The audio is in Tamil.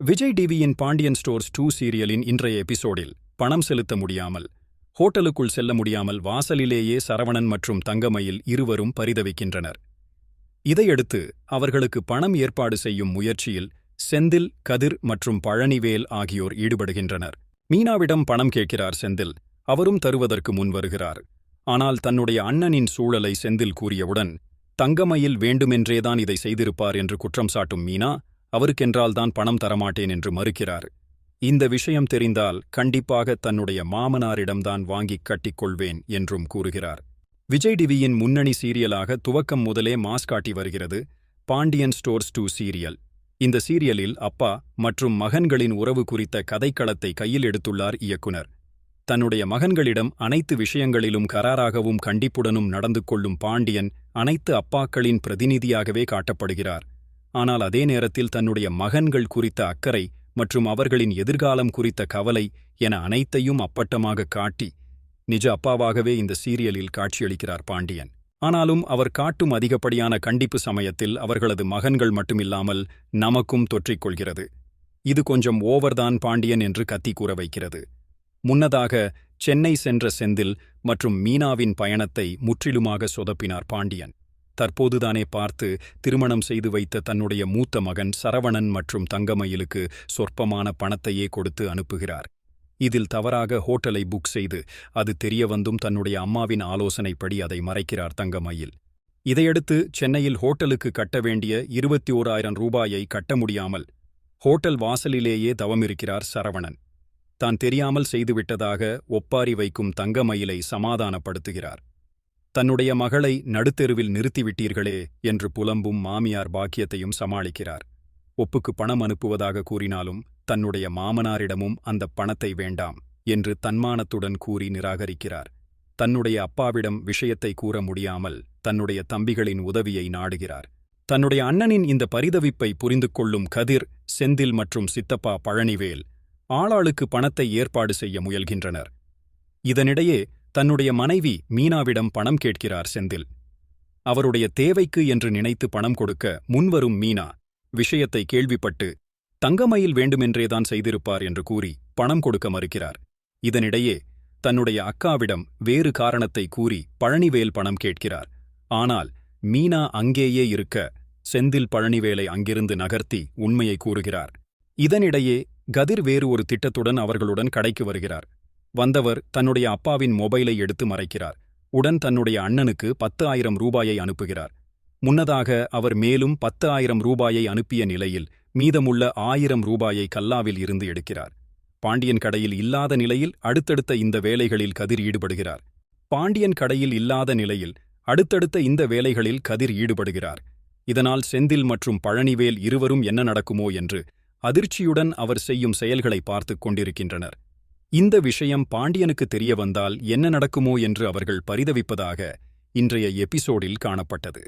விஜய் டிவியின் பாண்டியன் ஸ்டோர்ஸ் டூ சீரியலின் இன்றைய எபிசோடில் பணம் செலுத்த முடியாமல் ஹோட்டலுக்குள் செல்ல முடியாமல் வாசலிலேயே சரவணன் மற்றும் தங்கமயில் இருவரும் பரிதவிக்கின்றனர். இதையடுத்து அவர்களுக்கு பணம் ஏற்பாடு செய்யும் முயற்சியில் செந்தில் கதிர் மற்றும் பழனிவேல் ஆகியோர் ஈடுபடுகின்றனர். மீனாவிடம் பணம் கேட்கிறார் செந்தில். அவரும் தருவதற்கு முன் வருகிறார். ஆனால் தன்னுடைய அண்ணனின் சூழலை செந்தில் கூறியவுடன் தங்கமயில் வேண்டுமென்றேதான் இதை செய்திருப்பார் என்று குற்றம் சாட்டும் மீனா அவருக்கென்றால்தான் பணம் தரமாட்டேன் என்று மறுக்கிறார். இந்த விஷயம் தெரிந்தால் கண்டிப்பாக தன்னுடைய மாமனாரிடம்தான் வாங்கிக் கட்டிக்கொள்வேன் என்றும் கூறுகிறார். விஜய் டிவியின் முன்னணி சீரியலாக துவக்கம் முதலே மாஸ் காட்டி வருகிறது பாண்டியன் ஸ்டோர்ஸ் டூ சீரியல். இந்த சீரியலில் அப்பா மற்றும் மகன்களின் உறவு குறித்த கதைக்களத்தை கையில் எடுத்துள்ளார் இயக்குனர். தன்னுடைய மகன்களிடம் அனைத்து விஷயங்களிலும் கராராகவும் கண்டிப்புடனும் நடந்து கொள்ளும் பாண்டியன் அனைத்து அப்பாக்களின் பிரதிநிதியாகவே காட்டப்படுகிறார். ஆனால் அதே நேரத்தில் தன்னுடைய மகன்கள் குறித்த அக்கறை மற்றும் அவர்களின் எதிர்காலம் குறித்த கவலை என அனைத்தையும் அப்பட்டமாக காட்டி நிஜ அப்பாவாகவே இந்த சீரியலில் காட்சியளிக்கிறார் பாண்டியன். ஆனாலும் அவர் காட்டும் அதிகப்படியான கண்டிப்பு சமயத்தில் அவர்களது மகன்கள் மட்டுமில்லாமல் நமக்கும் தொற்றிக்கொள்கிறது இது கொஞ்சம் ஓவர்தான் பாண்டியன் என்று கத்தி கூற வைக்கிறது. முன்னதாக சென்னை சென்ற செந்தில் மற்றும் மீனாவின் பயணத்தை முற்றிலுமாக சொதப்பினார் பாண்டியன். தற்போதுதானே பார்த்து திருமணம் செய்து வைத்த தன்னுடைய மூத்த மகன் சரவணன் மற்றும் தங்கமயிலுக்கு சொற்பமான பணத்தையே கொடுத்து அனுப்புகிறார். இதில் தவறாக ஹோட்டலை புக் செய்து அது தெரிய வந்தும் தன்னுடைய அம்மாவின் ஆலோசனைப்படி அதை மறைக்கிறார் தங்கமயில். இதையடுத்து சென்னையில் ஹோட்டலுக்கு கட்ட வேண்டிய இருபத்தி ஓராயிரம் ரூபாயை கட்ட முடியாமல் ஹோட்டல் வாசலிலேயே தவமிருக்கிறார் சரவணன். தான் தெரியாமல் செய்துவிட்டதாக ஒப்பாரி வைக்கும் தங்கமயிலை சமாதானப்படுத்துகிறார். தன்னுடைய மகளை நடுத்தெருவில் நிறுத்திவிட்டீர்களே என்று புலம்பும் மாமியார் பாக்கியத்தையும் சமாளிக்கிறார். ஒப்புக்கு பணம் அனுப்புவதாக கூறினாலும் தன்னுடைய மாமனாரிடமும் அந்த பணத்தை வேண்டாம் என்று தன்மானத்துடன் கூறி நிராகரிக்கிறார். தன்னுடைய அப்பாவிடம் விஷயத்தை கூற முடியாமல் தன்னுடைய தம்பிகளின் உதவியை நாடுகிறார். தன்னுடைய அண்ணனின் இந்த பரிதவிப்பை புரிந்து கொள்ளும் கதிர் செந்தில் மற்றும் சித்தப்பா பழனிவேல் ஆளாளுக்கு பணத்தை ஏற்பாடு செய்ய முயல்கின்றனர். இதனிடையே தன்னுடைய மனைவி மீனாவிடம் பணம் கேட்கிறார் செந்தில். அவருடைய தேவைக்கு என்று நினைத்து பணம் கொடுக்க முன்வரும் மீனா விஷயத்தை கேள்விப்பட்டு தங்கமயில் வேண்டுமென்றேதான் செய்திருப்பார் என்று கூறி பணம் கொடுக்க மறுக்கிறார். இதனிடையே தன்னுடைய அக்காவிடம் வேறு காரணத்தை கூறி பழனிவேல் பணம் கேட்கிறார். ஆனால் மீனா அங்கேயே இருக்க செந்தில் பழனிவேலை அங்கிருந்து நகர்த்தி உண்மையை கூறுகிறார். இதனிடையே கதிர் வேறு ஒரு திட்டத்துடன் அவர்களுடன் கடைக்கு வருகிறார். வந்தவர் தன்னுடைய அப்பாவின் மொபைலை எடுத்து மறைக்கிறார். உடன் தன்னுடைய அண்ணனுக்கு பத்து ஆயிரம் ரூபாயை அனுப்புகிறார். முன்னதாக அவர் மேலும் பத்து ஆயிரம் ரூபாயை அனுப்பிய நிலையில் மீதமுள்ள ஆயிரம் ரூபாயை கல்லாவில் இருந்து எடுக்கிறார். பாண்டியன் கடையில் இல்லாத நிலையில் அடுத்தடுத்த இந்த வேலைகளில் கதிர் ஈடுபடுகிறார். பாண்டியன் கடையில் இல்லாத நிலையில் அடுத்தடுத்த இந்த வேலைகளில் கதிர் ஈடுபடுகிறார். இதனால் செந்தில் மற்றும் பழனிவேல் இருவரும் என்ன நடக்குமோ என்று அதிர்ச்சியுடன் அவர் செய்யும் செயல்களை பார்த்துக் கொண்டிருக்கின்றனர். இந்த விஷயம் பாண்டியனுக்கு தெரிய வந்தால் என்ன நடக்குமோ என்று அவர்கள் பரிதவிப்பதாக இன்றைய எபிசோடில் காணப்பட்டது.